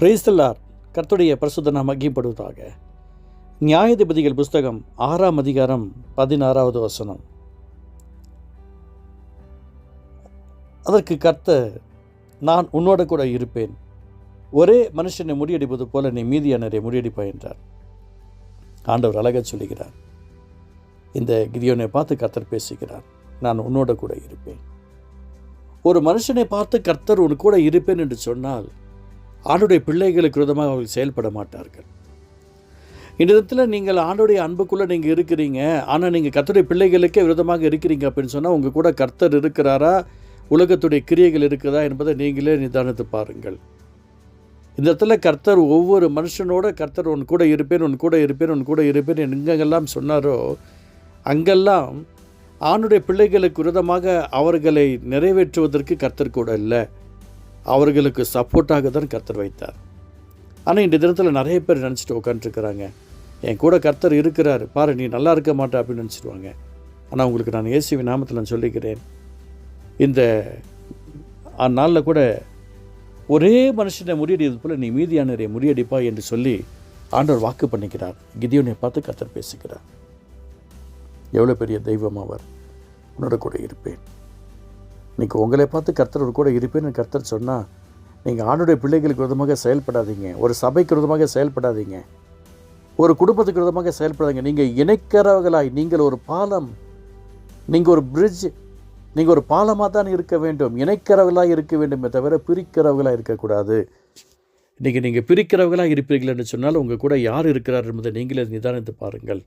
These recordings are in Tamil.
பிரைஸ்தல்லார் கர்த்தருடைய பரிசுத்த நாம் மகிப்படுவதாக நியாயாதிபதிகள் புஸ்தகம் ஆறாம் அதிகாரம் பதினாறாவது வசனம். அதற்கு கர்த்தர் நான் உன்னோட கூட இருப்பேன். ஒரே மனுஷனை முறியடிப்பது போல நீ மீதியானரை முறியடிப்பாய் என்றார். ஆண்டவர் அழகச் சொல்லுகிறார். இந்த கிதியோனை பார்த்து கர்த்தர் பேசுகிறார். நான் உன்னோட கூட இருப்பேன். ஒரு மனுஷனை பார்த்து கர்த்தர் உன் கூட இருப்பேன் என்று சொன்னால் ஆண்டுடைய பிள்ளைகளுக்கு விரோதமாக அவர்கள் செயல்பட மாட்டார்கள். இந்த இடத்துல நீங்கள் ஆண்டுடைய அன்புக்குள்ளே நீங்கள் இருக்கிறீங்க. ஆனால் நீங்கள் கர்த்தருடைய பிள்ளைகளுக்கே விரோதமாக இருக்கிறீங்க அப்படின்னு சொன்னால் உங்கள் கூட கர்த்தர் இருக்கிறாரா? உலகத்துடைய கிரியைகள் இருக்குதா என்பதை நீங்களே நிதானித்து பாருங்கள். இந்த இடத்துல கர்த்தர் ஒவ்வொரு மனுஷனோட கர்த்தர் உன் கூட இருப்பேன் உன் கூட இருப்பேன் உன் கூட இருப்பேன் எங்கெங்கெல்லாம் சொன்னாரோ அங்கெல்லாம் ஆணுடைய பிள்ளைகளுக்கு விரோதமாக அவர்களை நிறைவேற்றுவதற்கு கர்த்தர் கூட இல்லை. அவர்களுக்கு சப்போர்ட்டாக தான் கர்த்தர் வைத்தார். ஆனால் இந்த தினத்தில் நிறைய பேர் நினச்சிட்டு உட்காந்துருக்குறாங்க என் கூட கர்த்தர் இருக்கிறார். பாரு நீ நல்லா இருக்க மாட்டே அப்படின்னு நினச்சிடுவாங்க ஆனால் உங்களுக்கு நான் ஏசி நாமத்தில் நான் சொல்லிக்கிறேன். இந்த நாளில் கூட ஒரே மனுஷனை முறியடிப்பது போல் நீ மீதியானரை முறியடிப்பா என்று சொல்லி ஆண்டவர் வாக்கு பண்ணிக்கிறார். கிதியோனை பார்த்து கர்த்தர் பேசுகிறார். எவ்வளோ பெரிய தெய்வம் அவர். உன்னோட கூட இருப்பேன். இன்னைக்கு உங்களை பார்த்து கர்த்தர் கூட இருப்பேன்னு கர்த்தர் சொன்னால் நீங்கள் ஆணுடைய பிள்ளைகளுக்கு விதமாக செயல்படாதீங்க. ஒரு சபைக்கு விதமாக செயல்படாதீங்க. ஒரு குடும்பத்துக்கு விதமாக செயல்படாதீங்க. நீங்கள் இணைக்கிறவர்களாய் நீங்கள் ஒரு பாலம் நீங்கள் ஒரு பிரிட்ஜ் நீங்கள் ஒரு பாலமாக தான் இருக்க வேண்டும். இணைக்கிறவர்களாக இருக்க வேண்டுமே தவிர பிரிக்கிறவர்களாக இருக்கக்கூடாது. இன்றைக்கி நீங்கள் பிரிக்கிறவர்களாக இருப்பீர்கள் என்று சொன்னால் உங்கள் கூட யார் இருக்கிறார் என்பதை நீங்களே நிதானித்து பாருங்கள்.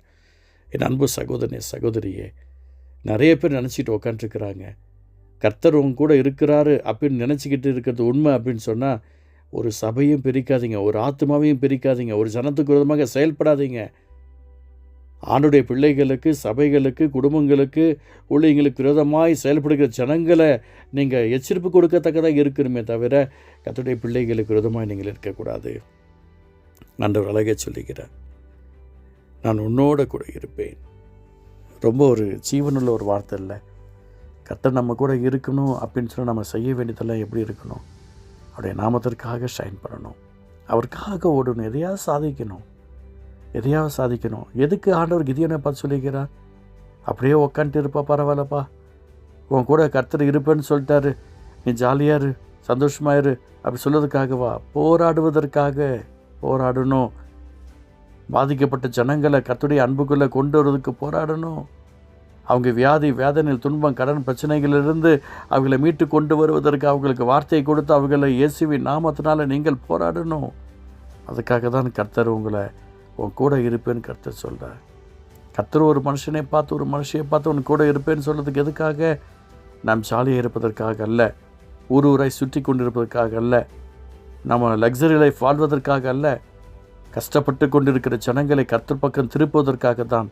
என் அன்பு சகோதரனே சகோதரியே நிறைய பேர் நினச்சிட்டு உக்காண்ட்ருக்கிறாங்க கர்த்தர் உங்க கூட இருக்கிறாரு அப்படின்னு நினச்சிக்கிட்டு இருக்கிறது உண்மை அப்படின்னு சொன்னால் ஒரு சபையும் பிரிக்காதீங்க ஒரு ஆத்மாவையும் பிரிக்காதீங்க ஒரு ஜனத்துக்கு விரோதமாக செயல்படாதீங்க. ஆண்டுடைய பிள்ளைகளுக்கு சபைகளுக்கு குடும்பங்களுக்கு ஊழியங்களுக்கு விரோதமாய் செயல்படுகிற ஜனங்களை நீங்கள் எச்சரிப்பு கொடுக்கத்தக்கதாக இருக்கணுமே தவிர கத்துடைய பிள்ளைகளுக்கு விரோதமாக நீங்கள் இருக்கக்கூடாது. ஆண்டவர் அழகே சொல்லுகிறார் நான் உன்னோட கூட இருப்பேன். ரொம்ப ஒரு ஜீவனுள்ள ஒரு வார்த்தை இல்லை கர்த்தர் நம்ம கூட இருக்கணும் அப்படின்னு சொல்லி நம்ம செய்ய வேண்டியதெல்லாம் எப்படி இருக்கணும்? அவருடைய நாமத்திற்காக ஷைன் பண்ணணும். அவருக்காக ஓடணும். எதையாவது சாதிக்கணும். எதையாவது சாதிக்கணும். எதுக்கு ஆண்டவர் கிதியனை பார்த்து சொல்லிக்கிறார்? அப்படியே உக்காந்துட்டு இருப்பா பரவாயில்லப்பா. உன் கூட கர்த்தர் இருப்பேன்னு சொல்லிட்டாரு. நீ ஜாலியாரு சந்தோஷமாயிரு அப்படி சொல்லுறதுக்காகவா போராடுவதற்காக போராடணும். பாதிக்கப்பட்ட ஜனங்களை கத்துடைய அன்புக்குள்ளே கொண்டு வரதுக்கு போராடணும். அவங்க வியாதி வேதனையில் துன்பம் கடன் பிரச்சனைகளிலிருந்து அவங்களை மீட்டு கொண்டு வருவதற்கு அவங்களுக்கு வார்த்தையை கொடுத்து அவங்களை இயேசுவின் நாமத்தினால் நீங்கள் போராடணும். அதுக்காக தான் கர்த்தர் உங்களை உன் கூட இருப்பேன்னு கர்த்தர் சொல்கிறார் கர்த்தர் ஒரு மனுஷனை பார்த்து ஒரு மனுஷையை பார்த்து உன் கூட இருப்பேன்னு சொல்கிறதுக்கு எதுக்காக? நாம் ஜாலியாக இருப்பதற்காக அல்ல. ஊர் ஊராய் சுற்றி கொண்டிருப்பதற்காக அல்ல. நம்ம லக்ஸரி லைஃப் வாழ்வதற்காக அல்ல. கஷ்டப்பட்டு கொண்டிருக்கிற ஜனங்களை கர்த்தர் பக்கம் திருப்புவதற்காக தான்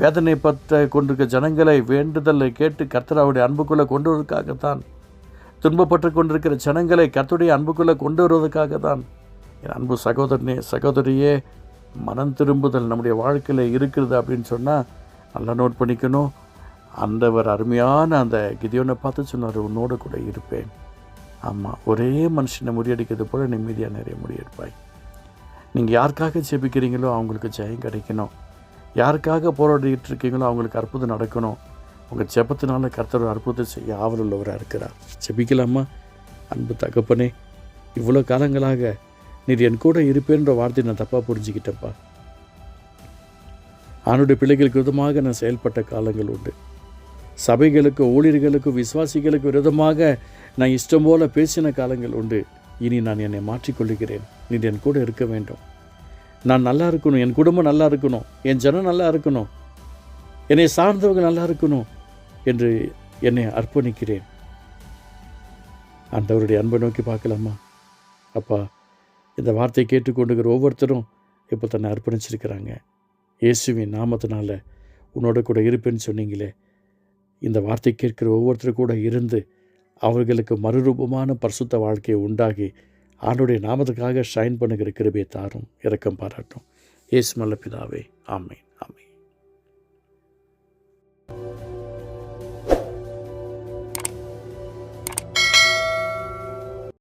வேதனை பற்ற கொண்டிருக்க ஜனங்களை வேண்டுதலை கேட்டு கர்த்தர் அவருடைய அன்புக்குள்ளே கொண்டு வருவதற்காகத்தான் துன்பப்பட்டு கொண்டிருக்கிற ஜனங்களை கர்த்தருடைய அன்புக்குள்ளே கொண்டு வருவதற்காக தான் என் அன்பு சகோதரனே சகோதரியே மனம் திரும்புதல் நம்முடைய வாழ்க்கையில் இருக்கிறது அப்படின்னு சொன்னால் நல்லா நோட் பண்ணிக்கணும். அந்தவர் அருமையான அந்த கிதியோனை பார்த்து சொன்னார் உன்னோடு கூட இருப்பேன். ஆமாம் ஒரே மனுஷனை முறியடிக்கிறது போல் நிம்மதியாக நிறைய முறியடிப்பாய் நீங்கள் யாருக்காக ஜெபிக்கிறீங்களோ அவங்களுக்கு ஜெயம் கிடைக்கணும். யாருக்காக போராடிட்டு இருக்கீங்களோ அவங்களுக்கு அற்புதம் நடக்கணும். உங்கள் ஜெபத்தினால கர்த்தர் அற்புதம் செய்ய ஆவல் உள்ளவராக இருக்கிறார். ஜெபிக்கலாமா? அன்பு தகப்பனே இவ்வளோ காலங்களாக நீர் என் கூட இருப்பேன்ற வார்த்தை நான் தப்பாக புரிஞ்சுக்கிட்டேன்ப்பா. ஆணுடைய பிள்ளைகளுக்கு விதமாக நான் செயல்பட்ட காலங்கள் உண்டு. சபைகளுக்கு ஊழியர்களுக்கு விசுவாசிகளுக்கு விரோதமாக நான் இஷ்டம் போல பேசின காலங்கள் உண்டு. இனி நான் என்னை மாற்றிக்கொள்கிறேன் நீ என் கூட இருக்க வேண்டும். நான் நல்லா இருக்கணும் என் குடும்பம் நல்லா இருக்கணும் என் ஜனம் நல்லா இருக்கணும் என்னை சார்ந்தவங்க நல்லா இருக்கணும் என்று என்னை அர்ப்பணிக்கிறேன். அந்தவருடைய அன்பை நோக்கி பார்க்கலாமா? அப்பா இந்த வார்த்தையை கேட்டுக்கொண்டுகிற ஒவ்வொருத்தரும் இப்போ தன்னை அர்ப்பணிச்சிருக்கிறாங்க. இயேசுவின் நாமத்தினால உன்னோட கூட இருப்பேன்னு சொன்னீங்களே. இந்த வார்த்தை கேட்கிற ஒவ்வொருத்தரும் கூட இருந்து அவர்களுக்கு மறுரூபமான பரிசுத்த வாழ்க்கையை உண்டாகி ஆண்டுடைய நாமத்துக்காக ஷைன் பண்ணுகிற கிருபையை தாரும் இறக்கம் பாராட்டும். ஏசு மல்ல பிதாவே ஆமை ஆமை